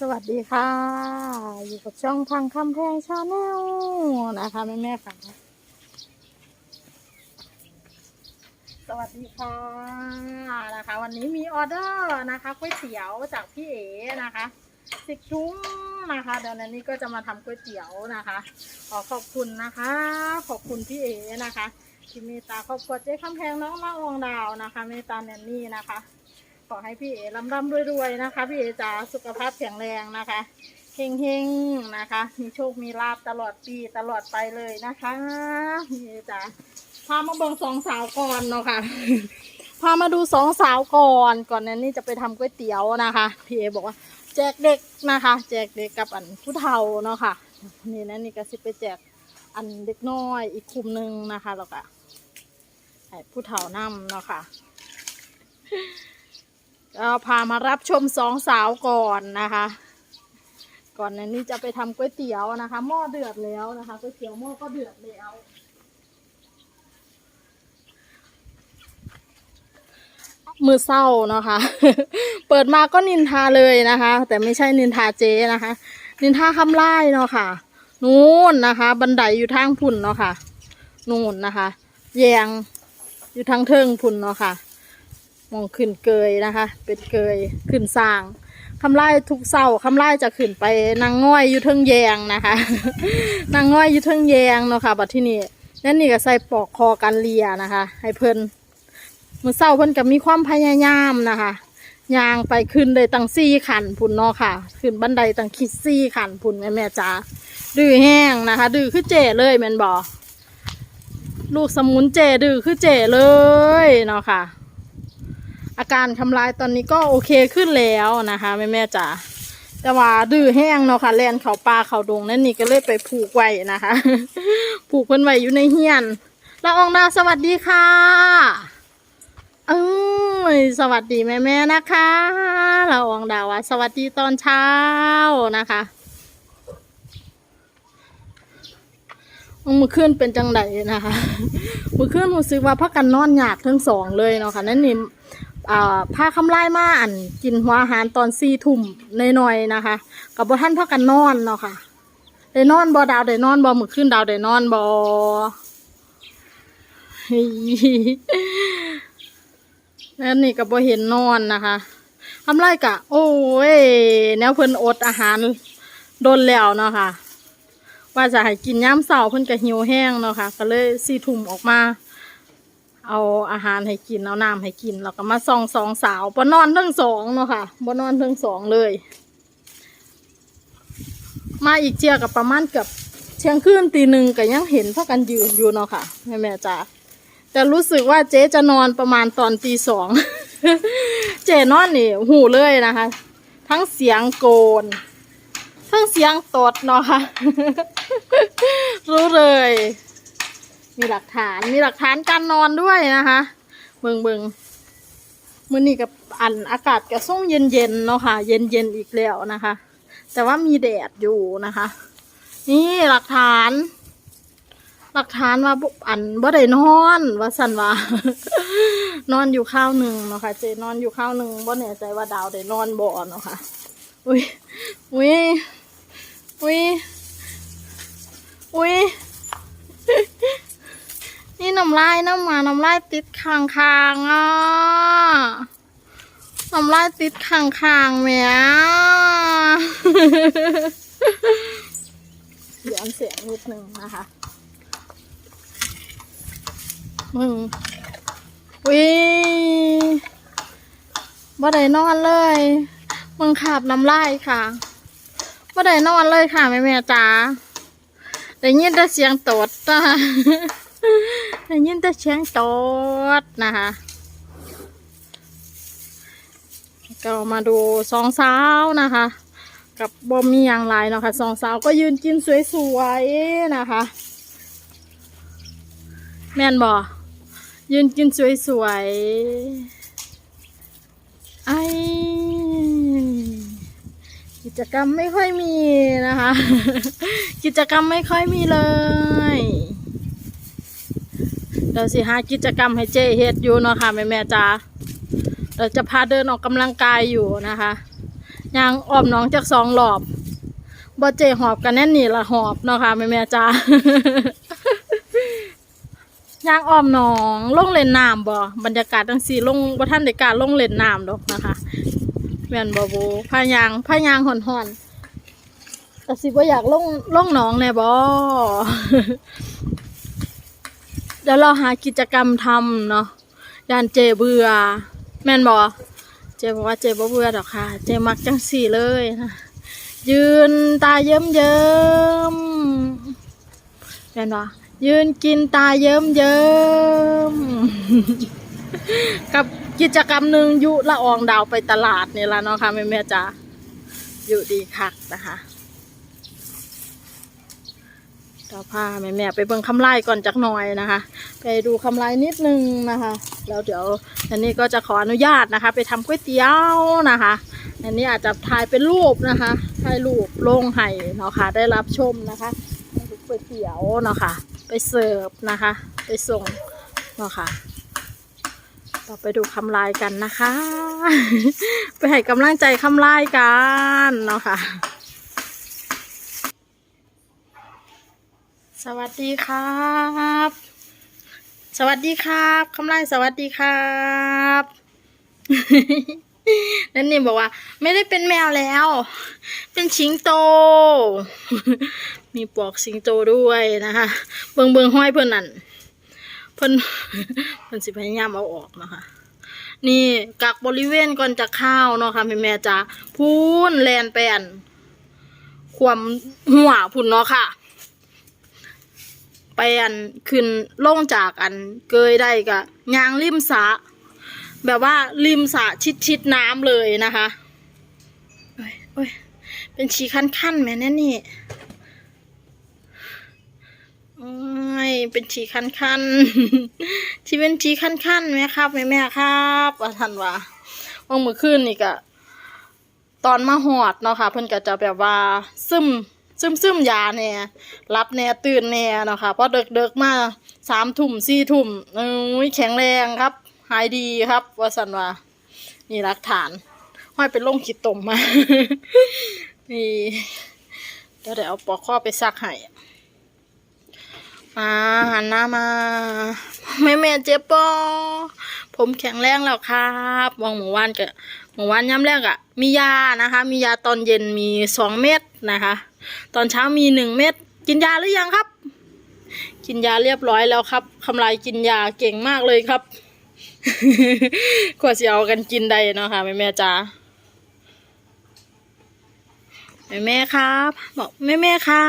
สวัสดีค่ะ อยู่กับช่องพังคำแพงชาแนลนะคะแม่แม่ค่ะสวัสดีค่ะนะคะ วันนี้มีออเดอร์นะคะก๋วยเตี๋ยวจากพี่เอ๋นะคะสิบชุ้งนะคะเดี๋ยวนี้ก็จะมาทำก๋วยเตี๋ยวนะคะ ขอขอบคุณนะคะ ขอบคุณพี่เอ๋นะคะที่เมตตาครอบครัวเจ๊คำแพงน้องละอองดาวนะคะเมตตาแนนนี่นะคะ ขอให้พี่เอ๋ร่ำร่ำรวยๆนะคะ พี่เอ๋จ๋าสุขภาพแข็งแรงนะคะเฮงๆนะคะ มีโชคมีลาบตลอดปีตลอดไปเลยนะคะพี่เอ๋จ๋าพามาเบิ่งสองสาวก่อนเนาะค่ะพามาดูสองสาวก่อนก่อนนั้นนี่จะไปทำก๋วยเตี๋ยวนะคะพี่เอบอกว่าแจกเด็กนะคะ แจกเด็กกับอันผู้เฒ่าเนาะค่ะ นี่นะนี่ก็สิไปแจกอันเด็กน้อยอีกคุมหนึ่งนะคะแล้วก็ผู้เฒ่านำเนาะค่ะ เราพามารับชมสองสาวก่อนนะคะ ก่อนนั้นนี่จะไปทำก๋วยเตี๋ยวนะคะ หม้อเดือดแล้วนะคะก๋วยเตี๋ยวหม้อก็เดือดแล้วมือเศร้าเนาะค่ะเปิดมาก็นินทาเลยนะคะ แต่ไม่ใช่นินทาเจนะคะ นินทาคำไล่เนาะค่ะ นู่นนะคะ บันไดอยู่ทางพุ่นเนาะค่ะ นู่นนะคะ แยงอยู่ทางเทิงพุ่นเนาะค่ะ มองขึ้นเกยนะคะ เป็นเกยขึ้นสร้างคำไล่ทุกเศร้าคำไล่จะขึ้นไปนางง่อยอยู่เทิงแยงนะคะ นางง่อยอยู่เทิงแยงเนาะค่ะบัดที่นี่นั่นนี่ก็ใส่ปลอกคอกันเลียนะคะ ให้เพิ่นมือเศร้าเพิ่นก็มีความพยายามนะคะยางไปขึ้นเลยตั้งสี่ขันพุ่นเนาะค่ะ ขึ้นบันไดตั้งคิดสี่ขันพุ่นแม่แม่จ๋าดื้อแห้งนะคะ ดื้อคือเจเลยแมนบอลูกสมุนเจดื้อคือเจเลยเนาะค่ะ อาการทำลายตอนนี้ก็โอเคขึ้นแล้วนะคะแม่แม่จ๋าแต่ว่าดื้อแห้งเนาะค่ะแลนเขาปลาเขาดงนั่นนี่ก็เลยไปผูกไว้นะคะ ผูกเพิ่นไว้อยู่ในเฮียนละอองดาวสวัสดีค่ะเอ้ยสวัสดีแม่แม่นะคะเราอองดาวสวัสดีตอนเช้านะคะมือขึ้นเป็นจังไดนะคะมือขึ้นรู้สึกว่าพักกันนอนหยากทั้งสองเลยเนาะค่ะนั่นนี่ อ่าผ้าคำไล่มาอันกินหัวอาหารตอนสี่ทุ่มหน่อยๆนะคะ กับบท่านพักกันนอนเนาะค่ะได้นอนบอดาวได้นอนบอมือขึ้นดาวได้นอนบอแล้วนี่ก็บ่เห็นนอนนะคะทำไรกะ โอ้ยแนวเพิ่นอดอาหารโดนแล้วเนาะค่ะ ว่าจะให้กินย่ำเสาเพิ่นก็หิวแห้งเนาะค่ะ ก็เลยสี่ทุ่มออกมา เอาอาหารให้กินเอาน้ำให้กินแล้วก็มาส่องสองสาวบ่นอนทั้งสองเนาะค่ะบ่นอนทั้งสองเลย มาอีกเจียกับประมาณเกือบเที่ยงคืนตีหนึ่งก็ยังเห็นพากันยืนอยู่เนาะค่ะแม่แม่จ๋าแต่รู้สึกว่าเจ๊จะนอนประมาณตอนตีสองเจ๊นอนนี่หูเลยนะคะ ทั้งเสียงโกน ทั้งเสียงตดเนาะค่ะรู้เลย มีหลักฐานมีหลักฐานการนอนด้วยนะคะเบิงเบิงมื่อนี้กับอันอากาศกระส่งเย็นเย็นๆเนาะค่ะ เย็นเย็นๆอีกแล้วนะคะ แต่ว่ามีแดดอยู่นะคะ นี่หลักฐาน หลักฐานว่าบุอันบ่ได้นอนว่าสันว่านอนอยู่ข้าวหนึ่งเนาะค่ะเจนอนอยู่ข้าวหนึ่งบ่แน่ใจว่าดาวได้นอนบ่เนาะค่ะอุ้ยอุ้ยอุ้ยอุ้ย นี่น้ำลายน้ำหมาน้ำลายติดคางคางๆอะน้ำลายติดคางคางๆแหม่เดี๋ยวอันเสียงนิดนึงนะคะมึงวิบ่ได้นอนเลยมึงขาบน้ำลายค่ะบ่ได้นอนเลยค่ะแม่แม่จ๋าได้ยินแต่เสียงตดนะคะ ได้ยินแต่เสียงตดนะคะก็มาดูสองสาวนะคะ กับบ่มีอย่างไรเนาะค่ะสองสาวก็ยืนกินสวยๆนะคะ แม่นบ่ยืนกินสวยๆไอกิจกรรมไม่ค่อยมีนะคะ กิจกรรมไม่ค่อยมีเลย เดี๋ยวสิหากิจกรรมให้เจเฮ็ดอยู่เนาะค่ะแม่แม่จ๋าเราจะพาเดินออกกำลังกายอยู่นะคะยางอ้อมน้องจากสองรอบบ่เจหอบกันแน่นนี่ละหอบเนาะค่ะแม่แม่จ้ายางอ้อมน้องลงเล่นน้ำบ่บรรยากาศจังซี่ลงบ่ทันได้กล้ารลงเล่นน้ำดอกนะคะแม่นบ่โบพายางพายางห่อนๆแต่สิบ่อยากลงลงหนองแน่บ่ เดี๋ยวเราหากิจกรรมทำเนาะยานเจเบื่อ แม่นบ่เจบอกว่าเจบ่เบื่อดอกค่ะ เจมักจังสี่เลยนะยืนตาเยิ้มเยิ้มแม่นบ่ยืนกินตาเยิ้มเยิ้มกับกิจกรรมหนึ่งยุละอองดาวไปตลาดนี่ละเนาะค่ะแม่แม่จ๋าอยู่ดีคักนะคะ เดี๋ยวพาแม่แม่ไปเบิ่งคำไล่ก่อนจักหน่อยนะคะ ไปดูคำไล่นิดนึงนะคะแล้วเดี๋ยวอันนี้ก็จะขออนุญาตนะคะ ไปทำก๋วยเตี๋ยวนะคะ อันนี้อาจจะถ่ายเป็นรูปนะคะถ่ายรูปลงให้เนาะค่ะได้รับชมนะคะก๋วยเตี๋ยวเนาะค่ะ ไปเสิร์ฟนะคะ ไปส่งเนาะค่ะเราไปดูคำลายกันนะคะ ไปให้กำลังใจคำลายกันเนาะค่ะ สวัสดีครับ สวัสดีครับคำลายสวัสดีครับนั่นนี่บอกว่า ไม่ได้เป็นแมวแล้ว เป็นชิงโต มีปลอกสิงโตด้วยนะคะ เบิงเบิงห้อยเพื่อนนั่นเพิ่อนเพิ่อนสิพยายามเอาออกนะคะนี่กักบริเวณก่อนจะข้าวเนาะค่ะแม่แม่จ๋าพูนแลนไปอันความหัวพุ่นเนาะค่ะ ไปอันขึ้นลงจากอันเกยได้กะยางริมสะแบบว่าริมสะชิดชิดน้ำเลยนะคะโอ้ยโอ้ยเป็นชีขั้นๆแม่แน่นี่โอ้ยเป็นชีคันคันที่เป็นชีคันคันๆไหมครับแม่แม่ครับว่าท่านว่าวันเมื่อคืนนี่ก็ตอนมาหอดเนาะค่ะ เพิ่นก็จะแบบว่าซึม ซึมซึมยาแน่รับแน่ตื่นแน่เนาะค่ะเพราะเด็กเด็กๆมาสามทุ่มสี่ทุ่มเอ้ยแข็งแรงครับ หายดีครับว่าสันว่านี่รักฐาน ห้อยเป็นลงขีดตมมา นี่เดี๋ยวเดี๋ยวเอาปอกข้อไปซักให้มาหันหน้ามาแม่แม่เจ็บปอผมแข็งแรงแล้วครับวางหมู่ว่านกั บหมู่อวานย้ำแรกอะมียานะคะ มียาตอนเย็นมีสองเม็ดนะคะ ตอนเช้ามีหนึ่งเม็ดกินยาหรือยังครับ กินยาเรียบร้อยแล้วครับคำลายกินยาเก่งมากเลยครับกว่าจะเอากันกินได้เนาะค่ะแม่แม่จ๋าแม่แม่ครับ บอกแม่แม่ครั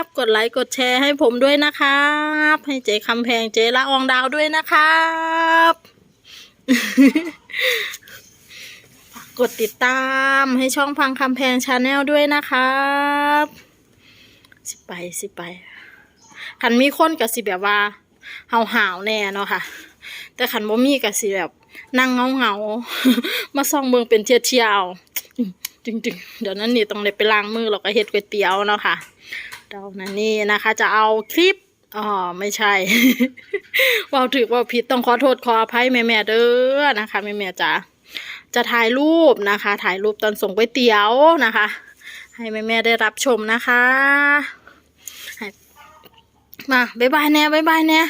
บ กดไลค์กดแชร์ให้ผมด้วยนะครับ ให้เจ๊คำแพงเจ๊ละอองดาวด้วยนะครับ กดติดตามให้ช่องพังคำแพงชาแนลด้วยนะครับ สิไปสิไปขันมีคนกับสิแบบว่าเห่าหาวๆแน่เนาะค่ะ แต่ขันบ่มีกับสิแบบนั่งเงาเงามาส่องเมืองเป็นเทียเทียวจริงๆ เดี๋ยวนั้นนี่ต้องเลยไปล้างมือแล้วก็เฮ็ดก๋วยเตี๋ยวเนาะค่ะเดี๋ยวนั้นนี่นะคะ จะเอาคลิปอ๋อไม่ใช่ว่าถือว่าผิดต้องขอโทษขออภัยแม่ๆเด้อนะคะแม่ๆจ๋า จะถ่ายรูปนะคะ ถ่ายรูปตอนส่งก๋วยเตี๋ยวนะคะ ให้แม่ๆได้รับชมนะคะมาบายบายแน่บายบายแน่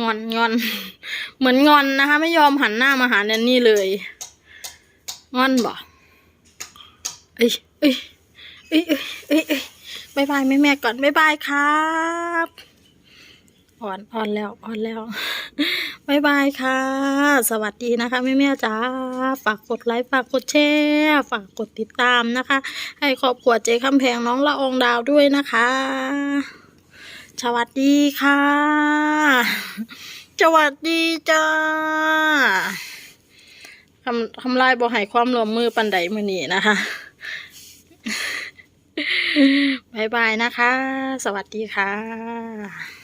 งอนงอน เหมือนงอนนะคะ ไม่ยอมหันหน้ามาหาแนนนี่เลย งอนบ่เอ้ยเอ้ยเอ้ยเอ้ยเอ้ยบายบายแม่แม่ก่อนบายบายครับอ่อนอ่อนแล้วอ่อนแล้ว บายบายค่ะ สวัสดีนะคะแม่แม่จ้า ฝากกดไลค์ ฝากกดแชร์ ฝากกดติดตามนะคะ ให้ครอบครัวเจ๊คำแพงน้องละองดาวด้วยนะคะ สวัสดีค่ะ สวัสดีจ้าทำทำลายบ่ให้ความรวมมือปันใดมือนี้นะคะบายบายนะคะ สวัสดีค่ะ